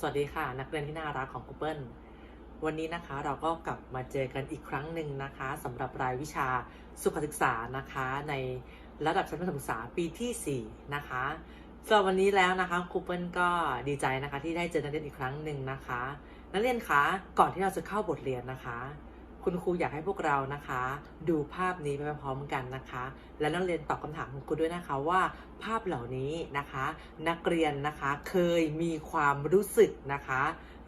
สวัสดีค่ะ นักเรียนที่น่ารักของ Google วันนี้นะคะเราก็กลับมาเจอกันอีกครั้งหนึ่งนะคะสำหรับรายวิชาสุขศึกษานะคะในระดับชั้นประถมศึกษาปีที่ 4 นะคะสำหรับวันนี้แล้วนะคะ Google ก็ดีใจนะคะที่ได้เจอนักเรียนอีกครั้งหนึ่งนะคะ นักเรียนคะก่อนที่เราจะเข้าบทเรียนนะคะ คุณครูอยากให้พวกเรานะคะ ดูภาพนี้ไปพร้อมกันนะคะ และนักเรียนตอบคำถามของคุณด้วยนะคะว่าภาพเหล่านี้นะคะ นักเรียนนะคะเคยมีความรู้สึกนะคะ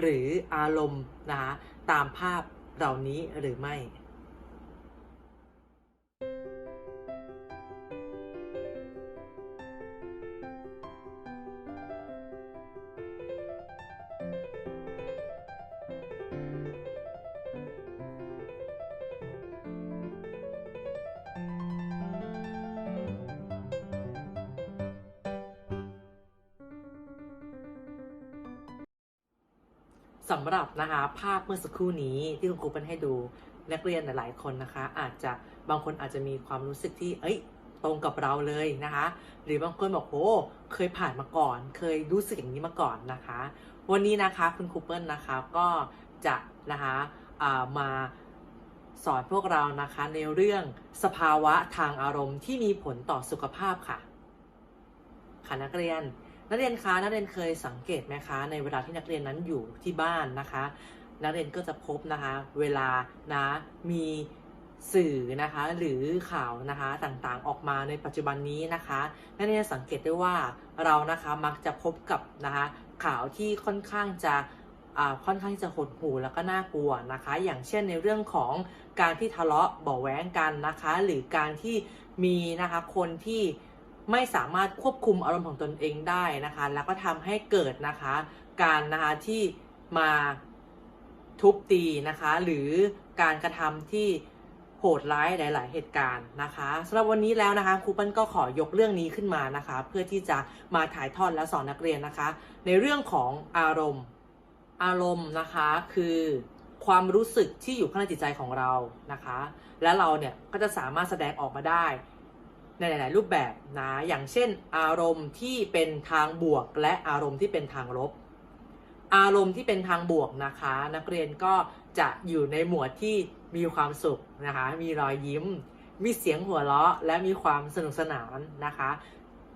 หรืออารมณ์นะคะตามภาพเหล่านี้หรือไม่ สำหรับนะคะภาพเมื่อสักครู่นี้ที่คุณครูเป็นให้ดูนักเรียนหลาย ๆ คนนะคะ อาจจะบางคนอาจจะมีความรู้สึกที่ เอ้ย ตรงกับเราเลยนะคะ หรือบางคนบอกโอ้เคยผ่านมาก่อน เคยรู้สึกอย่างนี้มาก่อนนะคะ วันนี้นะคะคุณครูเปิลนะคะก็จะนะคะมาสอนพวกเรานะคะในเรื่องสภาวะทางอารมณ์ที่มีผลต่อสุขภาพค่ะค่ะนักเรียน นักเรียนคะนักเรียนเคยสังเกตไหมคะ ในเวลาที่นักเรียนนั้นอยู่ที่บ้านนะคะ นักเรียนก็จะพบนะคะ เวลานะมีสื่อนะคะหรือข่าวนะคะต่างๆออกมาในปัจจุบันนี้นะคะนักเรียนสังเกตได้ว่าเรานะคะมักจะพบกับนะคะข่าวที่ค่อนข้างจะอ่าค่อนข้างจะหดหู่แล้วก็น่ากลัวนะคะ อย่างเช่นในเรื่องของการที่ทะเลาะเบาะแว้งกันนะคะ หรือการที่มีนะคะคนที่ ไม่สามารถควบคุมอารมณ์ของตนเองได้นะคะ แล้วก็ทำให้เกิดนะคะ การนะคะที่มาทุบตีนะคะ หรือการกระทำที่โหดร้ายหลาย ๆ เหตุการณ์นะคะสำหรับวันนี้แล้วนะคะครูเปิ้ลก็ขอยกเรื่องนี้ขึ้นมานะคะ เพื่อที่จะมาถ่ายทอดและสอนนักเรียนนะคะ ในเรื่องของอารมณ์อารมณ์นะคะคือความรู้สึกที่อยู่ข้างในจิตใจของเรานะคะ และเราเนี่ยก็จะสามารถแสดงออกมาได้ ในหลาย ๆ รูปแบบนะอย่างเช่น อารมณ์ที่เป็นทางบวก และอารมณ์ที่เป็นทางลบ อารมณ์ที่เป็นทางบวกนะคะ นักเรียนก็จะอยู่ในหมวดที่มีความสุขนะคะ มีรอยยิ้ม มีเสียงหัวเราะ และมีความสนุกสนานนะคะ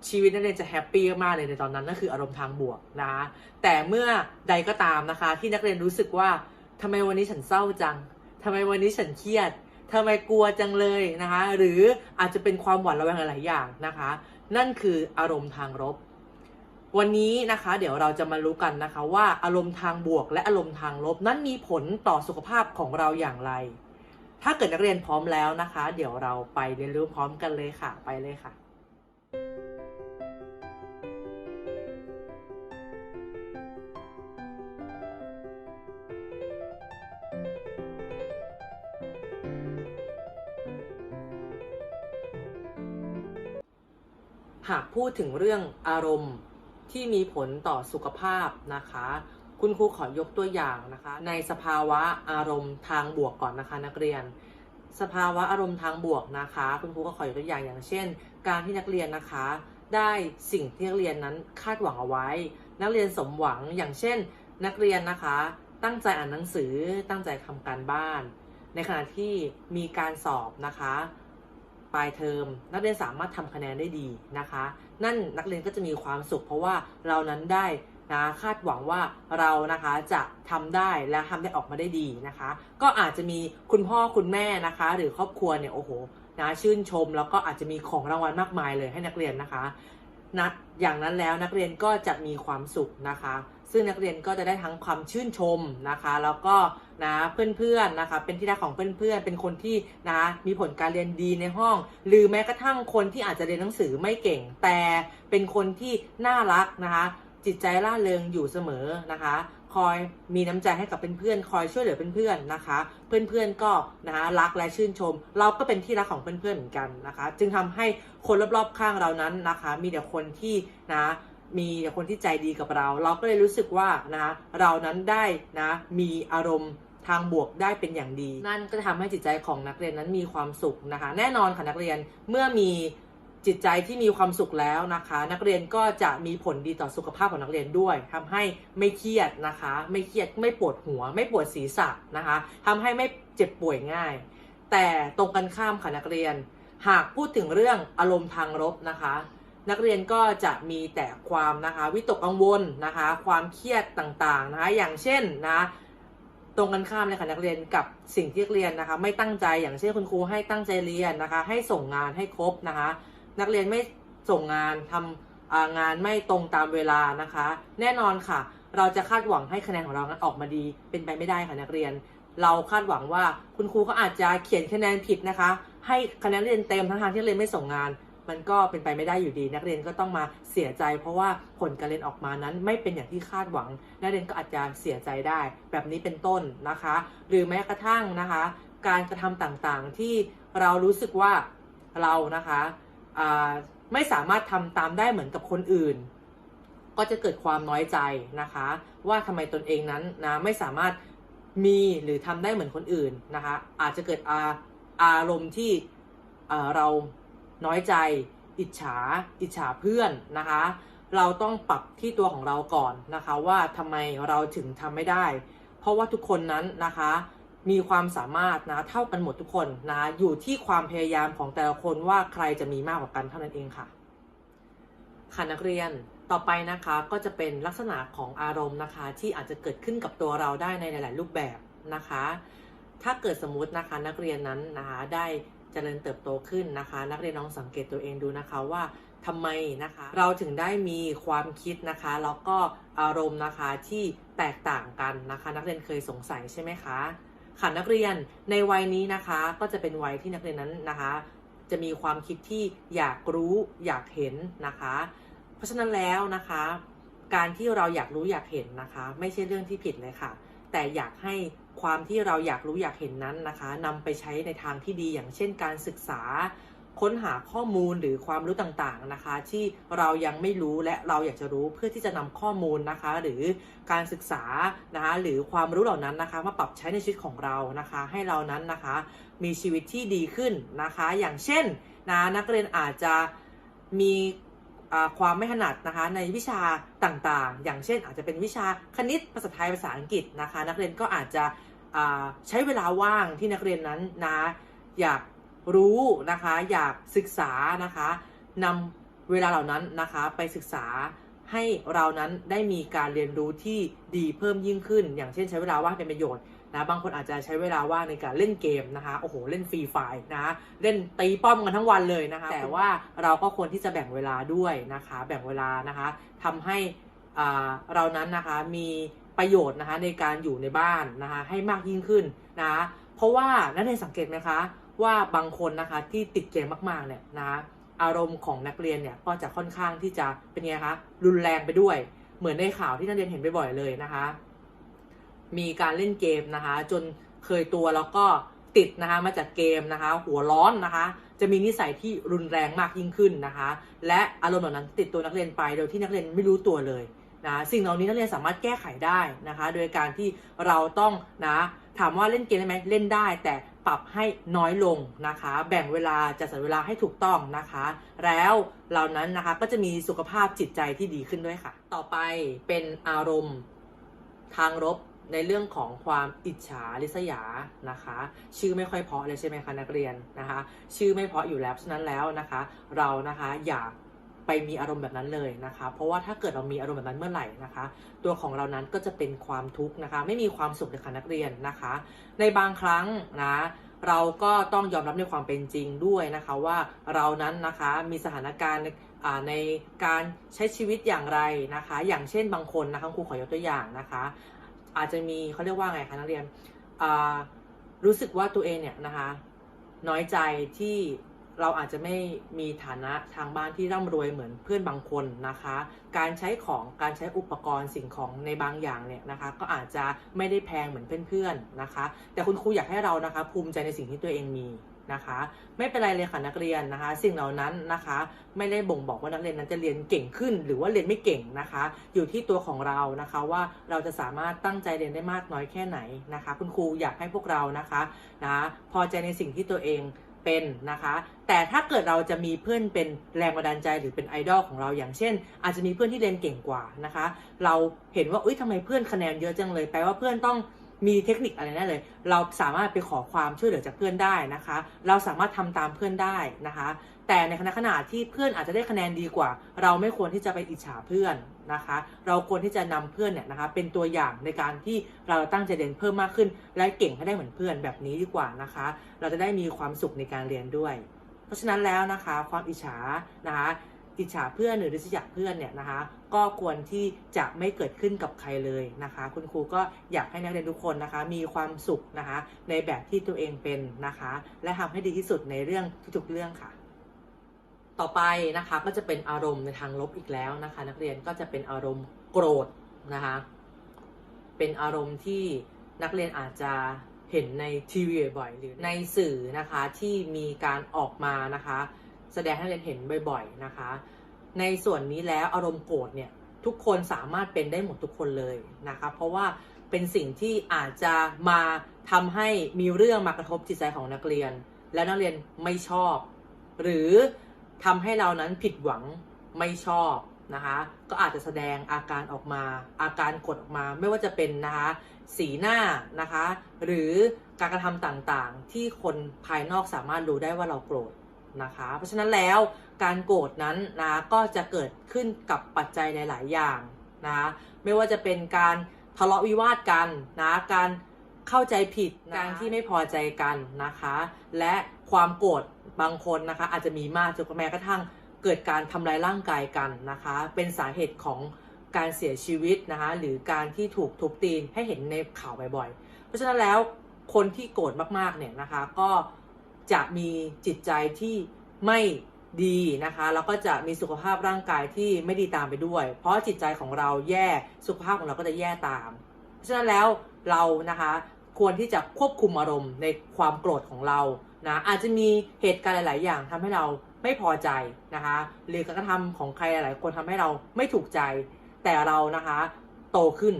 ชีวิตนักเรียนจะแฮปปี้มากเลยในตอนนั้นนั่นคืออารมณ์ทางบวกนะคะแต่เมื่อใดก็ตามนะคะ ที่นักเรียนรู้สึกว่าทำไมวันนี้ฉันเศร้าจังทำไมวันนี้ฉันเครียด ทำไมกลัวจังเลยนะคะ หรืออาจจะเป็นความหวาดระแวงหลายอย่างนะคะ นั่นคืออารมณ์ทางลบวันนี้นะคะ เดี๋ยวเราจะมารู้กันนะคะ ว่าอารมณ์ทางบวกและอารมณ์ทางลบ นั้นมีผลต่อสุขภาพของเราอย่างไร ถ้าเกิดนักเรียนพร้อมแล้วนะคะ เดี๋ยวเราไปเรียนรู้พร้อมกันเลยค่ะ ไปเลยค่ะ หากพูดถึงเรื่องอารมณ์ที่มีผลต่อสุขภาพนะคะ คุณครูขอยกตัวอย่างนะคะ ในสภาวะอารมณ์ทางบวกก่อนนะคะนักเรียน สภาวะอารมณ์ทางบวกนะคะ คุณครูก็ขอยกตัวอย่างอย่างเช่น การที่นักเรียนนะคะ ได้สิ่งที่นักเรียนนั้นคาดหวังเอาไว้ นักเรียนสมหวังอย่างเช่น นักเรียนนะคะ ตั้งใจอ่านหนังสือตั้งใจทำการบ้าน ในขณะที่มีการสอบนะคะ ปลายเทอมนักเรียนสามารถทำคะแนนได้ดีนะคะ นั่นนักเรียนก็จะมีความสุข เพราะว่าเรานั้นได้นะคาดหวังว่าเรานะคะจะทำได้และทำได้ออกมาได้ดีนะคะ ก็อาจจะมีคุณพ่อคุณแม่นะคะ หรือครอบครัวเนี่ยโอ้โหนะชื่นชม แล้วก็อาจจะมีของรางวัลมากมายเลยให้นักเรียนนะคะนะอย่างนั้นแล้วนักเรียนก็จะมีความสุขนะคะ ซึ่งนักเรียนก็จะได้ทั้งความชื่นชมนะคะ แล้วก็นะเพื่อนๆนะคะ เป็นที่รักของเพื่อนๆ เป็นคนที่นะมีผลการเรียนดีในห้อง หรือแม้กระทั่งคนที่อาจจะเรียนหนังสือไม่เก่ง แต่เป็นคนที่น่ารักนะคะ จิตใจร่าเริงอยู่เสมอนะคะ คอยมีน้ำใจให้กับเพื่อนๆ คอยช่วยเหลือเพื่อนๆนะคะ เพื่อนๆก็นะคะรักและชื่นชม เราก็เป็นที่รักของเพื่อนๆเหมือนกันนะคะ จึงทำให้คนรอบๆข้างเรานั้นนะคะ มีแต่คนที่นะ มีแต่คนที่ใจดีกับเรา เราก็เลยรู้สึกว่านะเรานั้นได้นะมีอารมณ์ทางบวกได้เป็นอย่างดี นั่นก็จะทำให้จิตใจของนักเรียนนั้นมีความสุขนะคะ แน่นอนค่ะนักเรียนเมื่อมีจิตใจที่มีความสุขแล้วนะคะ นักเรียนก็จะมีผลดีต่อสุขภาพของนักเรียนด้วยทำให้ไม่เครียดนะคะ ไม่เครียดไม่ปวดหัว ไม่ปวดศีรษะนะคะทำให้ไม่เจ็บป่วยง่าย แต่ตรงกันข้ามค่ะนักเรียน หากพูดถึงเรื่องอารมณ์ทางลบนะคะ นักเรียนก็จะมีแต่ความนะคะวิตกกังวลนะคะ ความเครียดต่างๆนะคะอย่างเช่นนะตรงกันข้ามเลยค่ะนักเรียนกับสิ่งที่เรียนนะคะ ไม่ตั้งใจอย่างเช่นคุณครูให้ตั้งใจเรียนนะคะ ให้ส่งงานให้ครบนะคะ นักเรียนไม่ส่งงานทำอ่างานไม่ตรงตามเวลานะคะ แน่นอนค่ะ เราจะคาดหวังให้คะแนนของเรานั้นออกมาดีเป็นไปไม่ได้ค่ะนักเรียน เราคาดหวังว่าคุณครูก็อาจจะเขียนคะแนนผิดนะคะ ให้คะแนนเรียนเต็มทั้งทางที่เรียนไม่ส่งงาน มันก็เป็นไปไม่ได้อยู่ดี นักเรียนก็ต้องมาเสียใจ เพราะว่าผลการเรียนออกมานั้นไม่เป็นอย่างที่คาดหวัง นักเรียนก็อาจจะเสียใจได้ แบบนี้เป็นต้นนะคะ หรือแม้กระทั่งนะคะ การกระทำต่างๆที่เรารู้สึกว่าเรานะคะไม่สามารถทำตามได้เหมือนกับคนอื่น ก็จะเกิดความน้อยใจนะคะ ว่าทำไมตนเองนั้นนะไม่สามารถมีหรือทำได้เหมือนคนอื่นนะคะ อาจจะเกิดอาอารมณ์ที่เรา น้อยใจ อิจฉา อิจฉาเพื่อนนะคะ เราต้องปรับที่ตัวของเราก่อนนะคะว่าทำไมเราถึงทำไม่ได้ เพราะว่าทุกคนนั้นนะคะมีความสามารถนะเท่ากันหมดทุกคนนะอยู่ที่ความพยายามของแต่ละคนว่าใครจะมีมากกว่ากันเท่านั้นเองค่ะค่ะนักเรียนต่อไปนะคะก็จะเป็นลักษณะของอารมณ์นะคะ ที่อาจจะเกิดขึ้นกับตัวเราได้ในหลาย ๆ รูปแบบนะคะ ถ้าเกิดสมมตินะคะนักเรียนนั้นนะคะได้ เจริญเติบโตขึ้นนะคะ นักเรียนลองสังเกตตัวเองดูนะคะว่าทำไมนะคะ เราถึงได้มีความคิดนะคะแล้วก็อารมณ์นะคะที่แตกต่างกันนะคะ นักเรียนเคยสงสัยใช่ไหมคะค่ะนักเรียนในวัยนี้นะคะ ก็จะเป็นวัยที่นักเรียนนั้นนะคะ จะมีความคิดที่อยากรู้อยากเห็นนะคะ เพราะฉะนั้นแล้วนะคะ การที่เราอยากรู้อยากเห็นนะคะ ไม่ใช่เรื่องที่ผิดเลยค่ะ แต่อยากให้ ความที่เราอยากรู้อยากเห็นนั้นนะคะนำไปใช้ในทางที่ดีอย่างเช่นการศึกษา ค้นหาข้อมูลหรือความรู้ต่างๆนะคะ ที่เรายังไม่รู้และเราอยากจะรู้เพื่อที่จะนำข้อมูลนะคะ หรือการศึกษานะคะหรือความรู้เหล่านั้นนะคะ มาปรับใช้ในชีวิตของเรานะคะ ให้เรานั้นนะคะ มีชีวิตที่ดีขึ้นนะคะ อย่างเช่นนะนักเรียนอาจจะมี ความไม่ถนัดนะคะในวิชาต่างๆ อย่างเช่น อาจจะเป็นวิชาคณิตภาษาไทยภาษาอังกฤษนะคะ นักเรียนก็อาจจะใช้เวลาว่างที่นักเรียนนั้นนะอยากรู้นะคะอยากศึกษานะคะนำเวลาเหล่านั้นนะคะไปศึกษาให้เรานั้นได้มีการเรียนรู้ที่ดีเพิ่มยิ่งขึ้น อย่างเช่นใช้เวลาว่างเป็นประโยชน์ นะบางคนอาจจะใช้เวลาว่างในการเล่นเกมนะคะโอ้โหเล่นฟรีไฟล์นะเล่นตีป้อมกันทั้งวันเลยนะคะ แต่ว่าเราก็ควรที่จะแบ่งเวลาด้วยนะคะ แบ่งเวลานะคะทำให้อ่าเรานั้นนะคะมีประโยชน์นะคะในการอยู่ในบ้านนะคะให้มากยิ่งขึ้นนะคะเพราะว่านักเรียนสังเกตไหมคะว่าบางคนนะคะที่ติดเกมมากๆเนี่ยนะคะอารมณ์ของนักเรียนเนี่ยก็จะค่อนข้างที่จะเป็นไงคะรุนแรงไปด้วย เหมือนในข่าวที่นักเรียนเห็นบ่อยๆเลยนะคะ มีการเล่นเกมนะคะ จนเคยตัวแล้วก็ติดนะคะมาจากเกมนะคะ หัวร้อนนะคะ จะมีนิสัยที่รุนแรงมากยิ่งขึ้นนะคะ และอารมณ์เหล่านั้นติดตัวนักเรียนไปโดยที่นักเรียนไม่รู้ตัวเลยนะสิ่งเหล่านี้นักเรียนสามารถแก้ไขได้นะคะ โดยการที่เราต้องนะถามว่าเล่นเกมได้ไหมเล่นได้ แต่ปรับให้น้อยลงนะคะ แบ่งเวลาจัดสรรเวลาให้ถูกต้องนะคะ แล้วเหล่านั้นนะคะก็จะมีสุขภาพจิตใจที่ดีขึ้นด้วยค่ะ ต่อไปเป็นอารมณ์ทางลบ ในเรื่องของความอิจฉาริษยานะคะ ชื่อไม่ค่อยเพาะเลยใช่ไหมคะนักเรียนนะคะ ชื่อไม่เพาะอยู่แล้วฉะนั้นแล้วนะคะ เรานะคะอย่าไปมีอารมณ์แบบนั้นเลยนะคะ เพราะว่าถ้าเกิดเรามีอารมณ์แบบนั้นเมื่อไหร่นะคะ ตัวของเรานั้นก็จะเป็นความทุกข์นะคะ ไม่มีความสุขเลยค่ะนักเรียนนะคะ ในบางครั้งนะเราก็ต้องยอมรับในความเป็นจริงด้วยนะคะว่าเรานั้นนะคะมีสถานการณ์ในการใช้ชีวิตอย่างไรนะคะ อย่างเช่นบางคนนะคะครูขอยกตัวอย่างนะคะ อาจจะมีเขาเรียกว่าไงคะนักเรียนรู้สึกว่าตัวเองเนี่ยนะคะน้อยใจที่เราอาจจะไม่มีฐานะทางบ้านที่ร่ำรวยเหมือนเพื่อนบางคนนะคะ การใช้ของการใช้อุปกรณ์สิ่งของในบางอย่างเนี่ยนะคะ ก็อาจจะไม่ได้แพงเหมือนเพื่อนๆนะคะ แต่คุณครูอยากให้เรานะคะ ภูมิใจในสิ่งที่ตัวเองมี นะคะ ไม่เป็นไรเลยค่ะนักเรียนนะคะ สิ่งเหล่านั้นนะคะ ไม่ได้บ่งบอกว่านักเรียนนั้นจะเรียนเก่งขึ้น หรือว่าเรียนไม่เก่งนะคะ อยู่ที่ตัวของเรานะคะว่าเราจะสามารถตั้งใจเรียนได้มากน้อยแค่ไหนนะคะ คุณครูอยากให้พวกเรานะคะนะพอใจในสิ่งที่ตัวเองเป็นนะคะ แต่ถ้าเกิดเราจะมีเพื่อนเป็นแรงบันดาลใจหรือเป็นไอดอลของเราอย่างเช่น อาจจะมีเพื่อนที่เรียนเก่งกว่านะคะ เราเห็นว่าอุ้ยทำไมเพื่อนคะแนนเยอะจังเลยแปลว่าเพื่อนต้อง มีเทคนิคอะไรแน่เลย เราสามารถไปขอความช่วยเหลือจากเพื่อนได้นะคะ เราสามารถทำตามเพื่อนได้นะคะ แต่ในขณะขณะที่เพื่อนอาจจะได้คะแนนดีกว่า เราไม่ควรที่จะไปอิจฉาเพื่อนนะคะ เราควรที่จะนำเพื่อนเนี่ยนะคะ เป็นตัวอย่างในการที่เราตั้งใจเรียนเพิ่มมากขึ้น และเก่งให้ได้เหมือนเพื่อนแบบนี้ดีกว่านะคะ เราจะได้มีความสุขในการเรียนด้วย เพราะฉะนั้นแล้วนะคะ ความอิจฉานะคะ อิจฉาเพื่อนหรือริษยาเพื่อนเนี่ยนะคะ ก็ควรที่จะไม่เกิดขึ้นกับใครเลยนะคะ คุณครูก็อยากให้นักเรียนทุกคนนะคะ มีความสุขนะคะ ในแบบที่ตัวเองเป็นนะคะ และทำให้ดีที่สุดในเรื่องทุกๆเรื่องค่ะต่อไปนะคะก็จะเป็นอารมณ์ในทางลบอีกแล้วนะคะ นักเรียนก็จะเป็นอารมณ์โกรธนะคะ เป็นอารมณ์ที่นักเรียนอาจจะเห็นในทีวีบ่อยหรือในสื่อนะคะที่มีการออกมานะคะ แสดงให้เรียนเห็นบ่อยๆนะคะ ในส่วนนี้แล้วอารมณ์โกรธเนี่ยทุกคนสามารถเป็นได้หมดทุกคนเลยนะคะ เพราะว่าเป็นสิ่งที่อาจจะมาทำให้มีเรื่องมากระทบจิตใจของนักเรียน และนักเรียนไม่ชอบ หรือทำให้เรานั้นผิดหวังไม่ชอบนะคะ ก็อาจจะแสดงอาการออกมา อาการกดออกมาไม่ว่าจะเป็นนะคะสีหน้านะคะ หรือการกระทำต่างๆ ที่คนภายนอกสามารถรู้ได้ว่าเราโกรธ นะคะ เพราะฉะนั้นแล้วการโกรธนั้นนะก็จะเกิดขึ้นกับปัจจัยในหลายอย่างนะคะไม่ว่าจะเป็นการทะเลาะวิวาทกันนะการเข้าใจผิดการที่ไม่พอใจกันนะคะ และความโกรธบางคนนะคะ อาจจะมีมากจนแม้กระทั่งเกิดการทำร้ายร่างกายกันนะคะ เป็นสาเหตุของการเสียชีวิตนะคะ หรือการที่ถูกทุบตีนให้เห็นในข่าวบ่อยๆ เพราะฉะนั้นแล้วคนที่โกรธมากๆเนี่ยนะคะก็ จะมีจิตใจที่ไม่ดีนะคะ แล้วก็จะมีสุขภาพร่างกายที่ไม่ดีตามไปด้วย เพราะจิตใจของเราแย่สุขภาพของเราก็จะแย่ตามเพราะฉะนั้นแล้วเรานะคะควรที่จะควบคุมอารมณ์ในความโกรธของเรานะอาจจะมีเหตุการณ์หลาย ๆ อย่างทำให้เราไม่พอใจนะคะหรือการกระทำของใครหลาย ๆ คนทำให้เราไม่ถูกใจ แต่เรานะคะโตขึ้น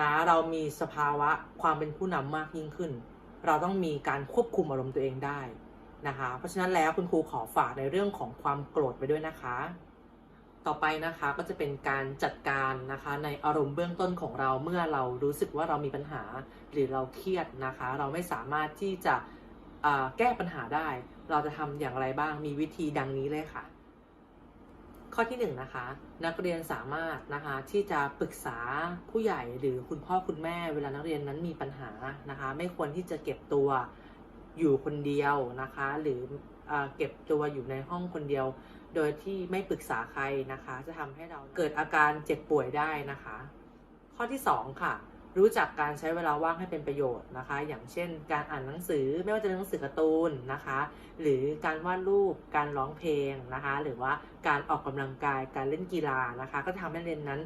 นะเรามีสภาวะความเป็นผู้นำมากยิ่งขึ้น เราต้องมีการควบคุมอารมณ์ตัวเองได้นะคะ เพราะฉะนั้นแล้วคุณครูขอฝากในเรื่องของความโกรธไปด้วยนะคะ ต่อไปนะคะก็จะเป็นการจัดการนะคะในอารมณ์เบื้องต้นของเราเมื่อเรารู้สึกว่าเรามีปัญหาหรือเราเครียดนะคะ เราไม่สามารถที่จะแก้ปัญหาได้ เราจะทำอย่างไรบ้างมีวิธีดังนี้เลยค่ะ ข้อที่หนึ่งนะคะ นักเรียนสามารถนะคะที่จะปรึกษาผู้ใหญ่หรือคุณพ่อคุณแม่ เวลานักเรียนนั้นมีปัญหานะคะ ไม่ควรที่จะเก็บตัวอยู่คนเดียวนะคะ หรืออเก็บตัวอยู่ในห้องคนเดียว โดยที่ไม่ปรึกษาใครนะคะ จะทำให้เราเกิดอาการเจ็บป่วยได้นะคะ ข้อที่สองค่ะ รู้จักการใช้เวลาว่างให้เป็นประโยชน์นะคะ อย่างเช่น การอ่านหนังสือไม่ว่าจะเป็นหนังสือการ์ตูนนะคะ หรือการวาดรูป การร้องเพลงนะคะ หรือว่าการออกกำลังกาย การเล่นกีฬานะคะ ก็จะทำให้เรียนนั้น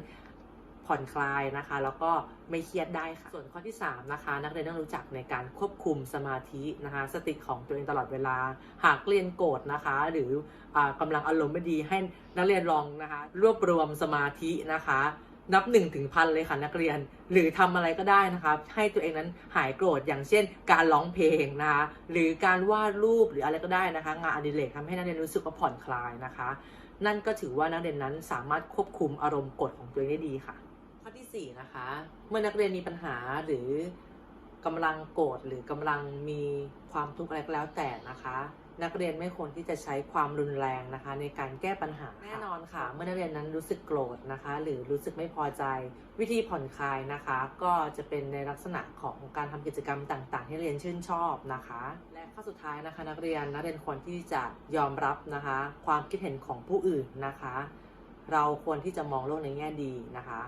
ผ่อนคลายนะคะ แล้วก็ไม่เครียดได้ค่ะ ส่วนข้อที่สามนะคะ นักเรียนต้องรู้จักในการควบคุมสมาธินะคะ สติของตัวเองตลอดเวลา หากเรียนโกรธนะคะ หรืออากำลังอารมณ์ไม่ดีให้นักเรียนลองนะคะ รวบรวมสมาธินะคะ นับหนึ่งถึงพันเลยค่ะนักเรียน หรือทำอะไรก็ได้นะคะให้ตัวเองนั้นหายโกรธอย่างเช่น การร้องเพลงนะคะหรือการวาดรูปหรืออะไรก็ได้นะคะ งานอดิเรกทำให้นักเรียนรู้สึกว่าผ่อนคลายนะคะ นั่นก็ถือว่านักเรียนนั้นสามารถควบคุมอารมณ์กดของตัวเองได้ดีค่ะ ข้อที่สี่นะคะ เมื่อนักเรียนมีปัญหาหรือกำลังโกรธหรือกำลังมีความทุกข์อะไรก็แล้วแต่นะคะ นักเรียนไม่ควรที่จะใช้ความรุนแรงนะคะ ในการแก้ปัญหาแน่นอนค่ะ เมื่อนักเรียนนั้นรู้สึกโกรธนะคะ หรือรู้สึกไม่พอใจ วิธีผ่อนคลายนะคะ ก็จะเป็นในลักษณะของการทำกิจกรรมต่างๆที่เรียนชื่นชอบนะคะ และข้อสุดท้ายนะคะ นักเรียนนักเรียนควรที่จะยอมรับนะคะ ความคิดเห็นของผู้อื่นนะคะ เราควรที่จะมองโลกในแง่ดีนะคะ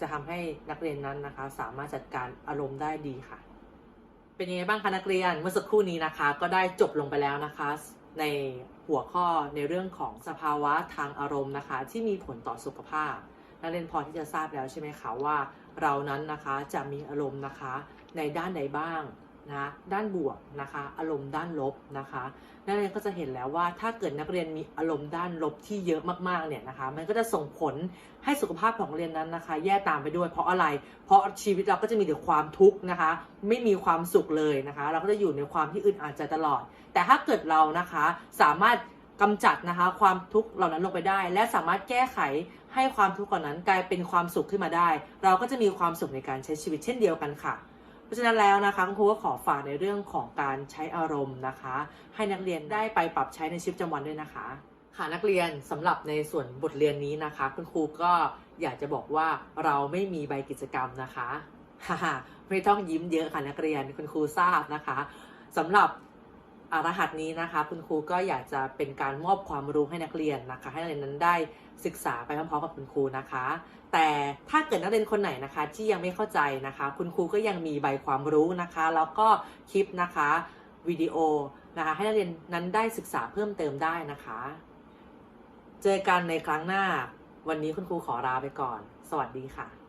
จะทำให้นักเรียนนั้นนะคะ สามารถจัดการอารมณ์ได้ดีค่ะ เป็นยังไงบ้างคะนักเรียนเมื่อสักครู่นี้นะคะ ก็ได้จบลงไปแล้วนะคะ ในหัวข้อในเรื่องของสภาวะทางอารมณ์นะคะ ที่มีผลต่อสุขภาพ นักเรียนพอที่จะทราบแล้วใช่ไหมคะว่า เรานั้นนะคะจะมีอารมณ์นะคะในด้านใดบ้าง นะด้านบวกนะคะอารมณ์ด้านลบนะคะนักเรียนก็จะเห็นแล้วว่าถ้าเกิดนักเรียนมีอารมณ์ด้านลบที่เยอะมากๆเนี่ยนะคะมันก็จะส่งผลให้สุขภาพของเรียนนั้นนะคะ แย่ตามไปด้วย เพราะอะไร เพราะชีวิตเราก็จะมีแต่ความทุกข์นะคะ ไม่มีความสุขเลยนะคะ เราก็จะอยู่ในความที่อึดอัดใจตลอด แต่ถ้าเกิดเรานะคะสามารถกำจัดนะคะความทุกข์เหล่านั้นลงไปได้ และสามารถแก้ไขให้ความทุกข์เหล่านั้นกลายเป็นความสุขขึ้นมาได้ เราก็จะมีความสุขในการใช้ชีวิตเช่นเดียวกันค่ะ เพราะฉะนั้นแล้วนะคะคุณครูก็ขอฝากในเรื่องของการใช้อารมณ์นะคะ ให้นักเรียนได้ไปปรับใช้ในชีวิตประจำวันด้วยนะคะ ค่ะนักเรียนสำหรับในส่วนบทเรียนนี้นะคะ คุณครูก็อยากจะบอกว่าเราไม่มีใบกิจกรรมนะคะฮ่าๆไม่ต้องยิ้มเยอะค่ะนักเรียนคุณครูทราบนะคะสำหรับ รหัสนี้นะคะ คุณครูก็อยากจะเป็นการมอบความรู้ให้นักเรียนนะคะ ให้นักเรียนนั้นได้ศึกษาไปพร้อมๆกับคุณครูนะคะ แต่ถ้าเกิดนักเรียนคนไหนนะคะ ที่ยังไม่เข้าใจนะคะ คุณครูก็ยังมีใบความรู้นะคะ แล้วก็คลิปนะคะวิดีโอนะคะ ให้นักเรียนนั้นได้ศึกษาเพิ่มเติมได้นะคะ เจอกันในครั้งหน้า วันนี้คุณครูขอลาไปก่อน สวัสดีค่ะ